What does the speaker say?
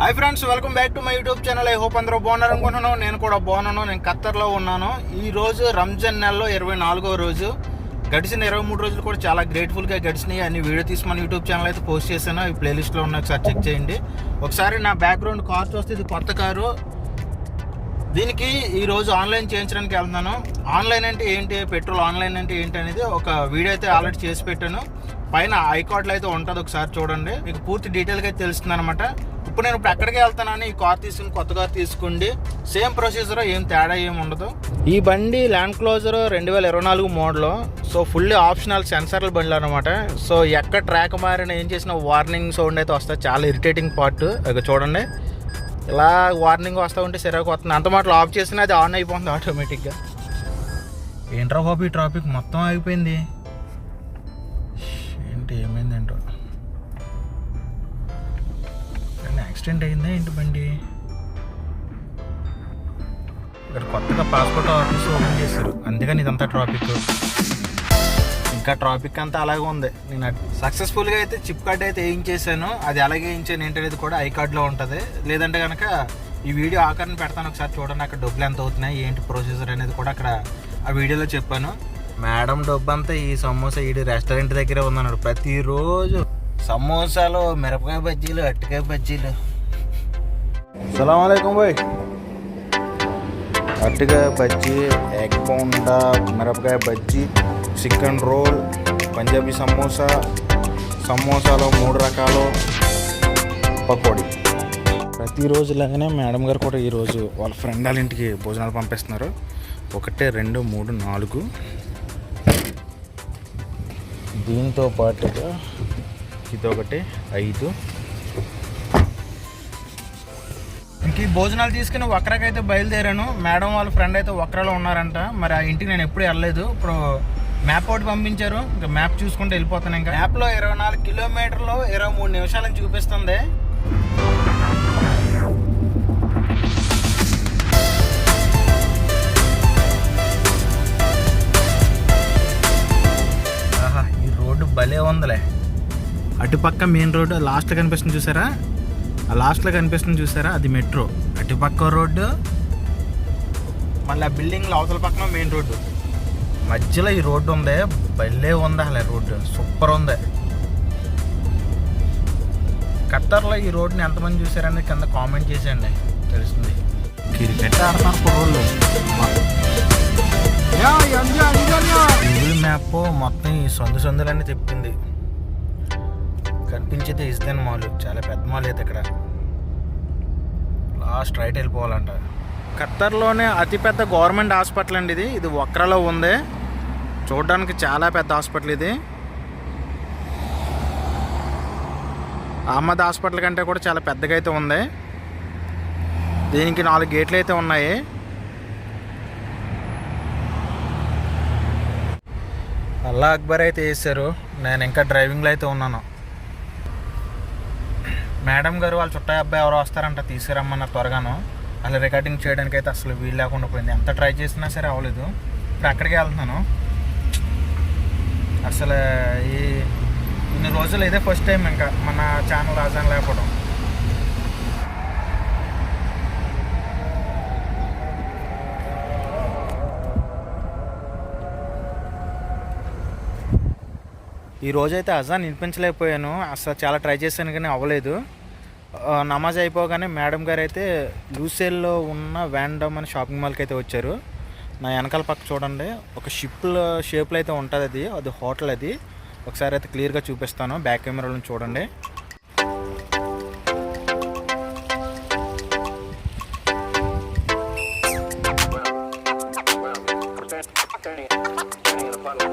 Hi friends welcome back to my YouTube channel I hope అందరూ బాగున్నారు అనుకుంటున్నాను. నేను కూడా బాగున్నాను. నేను ఖత్తర్లో ఉన్నాను. ఈ రోజు రంజాన్ నెలలో ఇరవై నాలుగో రోజు. గడిచిన ఇరవై మూడు రోజులు కూడా చాలా గ్రేట్ఫుల్గా గడిచినాయి. అన్ని వీడియో తీసి మన యూట్యూబ్ ఛానల్ అయితే పోస్ట్ చేశాను. ఈ ప్లేలిస్ట్లో ఉన్న ఒకసారి చెక్ చేయండి. ఒకసారి నా బ్యాక్గ్రౌండ్ కార్ చూస్తే ఇది కొత్త కారు. దీనికి ఈ రోజు ఆన్లైన్ చేయించడానికి వెళ్తున్నాను. ఆన్లైన్ అంటే ఏంటి? పెట్రోల్ ఆన్లైన్ అంటే ఏంటి అనేది ఒక వీడియో అయితే ఆల్రెడీ చేసి పెట్టాను. పైన ఐకార్డ్లో అయితే ఉంటుంది ఒకసారి చూడండి. మీకు పూర్తి డీటెయిల్గా అయితే తెలుస్తుంది అనమాట ఇప్పుడు నేను ఇప్పుడు ఎక్కడికి వెళ్తానని ఈ కార్ తీసుకుని కొత్త కార్ తీసుకోండి సేమ్ ప్రొసీజర్ ఏం తేడా ఏం ఉండదు. ఈ బండి ల్యాండ్ క్లోజర్ రెండు వేల ఇరవై నాలుగు మోడల్ సో ఫుల్లీ ఆప్షనల్ సెన్సర్ల బండ్లు అనమాట సో ఎక్కడ ట్రాక్ మారిన ఏం చేసిన వార్నింగ్ సౌండ్ అయితే వస్తుంది. చాలా ఇరిటేటింగ్ పార్ట్. ఇక చూడండి. ఇలా వార్నింగ్ వస్తూ ఉంటే సిరాకు వస్తుంది అంత మాటలు ఆఫ్ చేసినా అది ఆన్ అయిపోతుంది ఆటోమేటిక్గా. ఏంట్రా బాబు ఈ ట్రాఫిక్ మొత్తం ఆగిపోయింది? యాక్సిడెంట్ అయిందా ఏంటి బండి? ఇక్కడ కొత్తగా పాస్పోర్ట్ ఆఫీస్ ఓపెన్ చేశారు. అందుకని ఇదంతా ట్రాఫిక్ ఇంకా ట్రాఫిక్ అంతా అలాగే ఉంది. నేను సక్సెస్ఫుల్గా అయితే చిప్ కార్డ్ అయితే వేయించేసాను అది అలాగే వేయించాను. ఏంటనేది కూడా ఐ కార్డ్లో ఉంటుంది. లేదంటే కనుక ఈ వీడియో ఆఖరిని పెడతాను. ఒకసారి చూడండి అక్కడ డబ్బులు ఎంత అవుతున్నాయి ఏంటి ప్రొసీజర్ అనేది కూడా అక్కడ ఆ వీడియోలో చెప్పాను. మేడం డబ్బు అంతా ఈ సమోసా ఈ రెస్టారెంట్ దగ్గరే ఉందన్నాడు. ప్రతిరోజు సమోసాలు మిరపకాయ బజ్జీలు అరటికాయ బజ్జీలు. సలాం బాయ్. అరటికాయ బజ్జీ ఎగ్ బోండా మిరపకాయ బజ్జీ చికెన్ రోల్ పంజాబీ సమోసా సమోసాలో మూడు రకాలు పకోడీ. ప్రతిరోజు లాగానే మేడం గారు కూడా ఈరోజు వాళ్ళ ఫ్రెండ్ వాళ్ళ ఇంటికి భోజనాలు పంపిస్తున్నారు. ఒకటే రెండు మూడు నాలుగు. దీంతో పాటుగా ఇదొకటి ఐదు. ఇంక ఈ భోజనాలు తీసుకుని వక్రకైతే బయలుదేరాను. మేడం వాళ్ళ ఫ్రెండ్ అయితే వక్రలో ఉన్నారంట. మరి ఆ ఇంటికి నేను ఎప్పుడు వెళ్ళలేదు. ఇప్పుడు మ్యాప్ ఒకటి పంపించారు. ఇంకా మ్యాప్ చూసుకుంటూ వెళ్ళిపోతాను ఇంకా. మ్యాప్లో ఇరవై నాలుగు కిలోమీటర్లు ఇరవై మూడు నిమిషాలని చూపిస్తుంది. ఆహా ఈ రోడ్డు భలే ఉందిలే. అటుపక్క మెయిన్ రోడ్డు లాస్ట్లో కనిపిస్తుంది చూసారా? ఆ లాస్ట్లో కనిపిస్తుంది చూసారా? అది మెట్రో. అటుపక్క రోడ్డు మళ్ళీ ఆ బిల్డింగ్లో అవతల పక్కన మెయిన్ రోడ్డు. మధ్యలో ఈ రోడ్డు ఉంది. భలే ఉంది అసలు రోడ్డు. సూపర్ ఉంది. ఖత్తర్లో ఈ రోడ్డుని ఎంతమంది చూసారని కింద కామెంట్ చేసేయండి. తెలుస్తుంది. క్రికెట్ ఆడతారు కుర్రోళ్ళు. గూగుల్ మ్యాప్ మొత్తం ఈ సందు సందులన్నీ చెప్పింది కనిపించేది ఇస్దెన్ మాల్ చాలా పెద్ద మాల్ అయితే ఇక్కడ. Last right వెళ్ళిపోవాలంట. ఖత్తర్లోనే అతిపెద్ద గవర్నమెంట్ హాస్పిటల్ అండి ఇది. ఇది ఒక్కరలో ఉంది. చూడడానికి చాలా పెద్ద హాస్పిటల్ ఇది. అహ్మద్ హాస్పిటల్ కంటే కూడా చాలా పెద్దగా అయితే ఉంది. దీనికి నాలుగు గేట్లు అయితే ఉన్నాయి. అల్లా అక్బర్ అయితే వేసారు నేను ఇంకా డ్రైవింగ్లో అయితే ఉన్నాను. మేడం గారు వాళ్ళ చుట్టాయి అబ్బాయి ఎవరో వస్తారంట తీసుకురమ్మన్న త్వరగాను. అలా రికార్డింగ్ చేయడానికి అయితే అసలు వీలు లేకుండా పోయింది. ఎంత ట్రై చేసినా సరే అవ్వలేదు. ఇప్పుడు అక్కడికి వెళ్తున్నాను. అసలు ఈ ఇన్ని రోజులు ఇదే ఫస్ట్ టైం ఇంకా మన ఛానల్ రాజాని లేకపోవడం. ఈ రోజైతే అజాన్ వినిపించలేకపోయాను. అసలు చాలా ట్రై చేశాను కానీ అవ్వలేదు. నమాజ్ అయిపోగానే మేడం గారు అయితే లూసేల్లో ఉన్న వ్యాండమ్ అనే షాపింగ్ మాల్కి అయితే వచ్చారు. నా వెనకాల పక్క చూడండి ఒక షిప్లో షేప్లో అయితే ఉంటుంది అది. అది హోటల్ అది. ఒకసారి అయితే క్లియర్గా చూపిస్తాను బ్యాక్ కెమెరాలో చూడండి. Sitting in the puddle.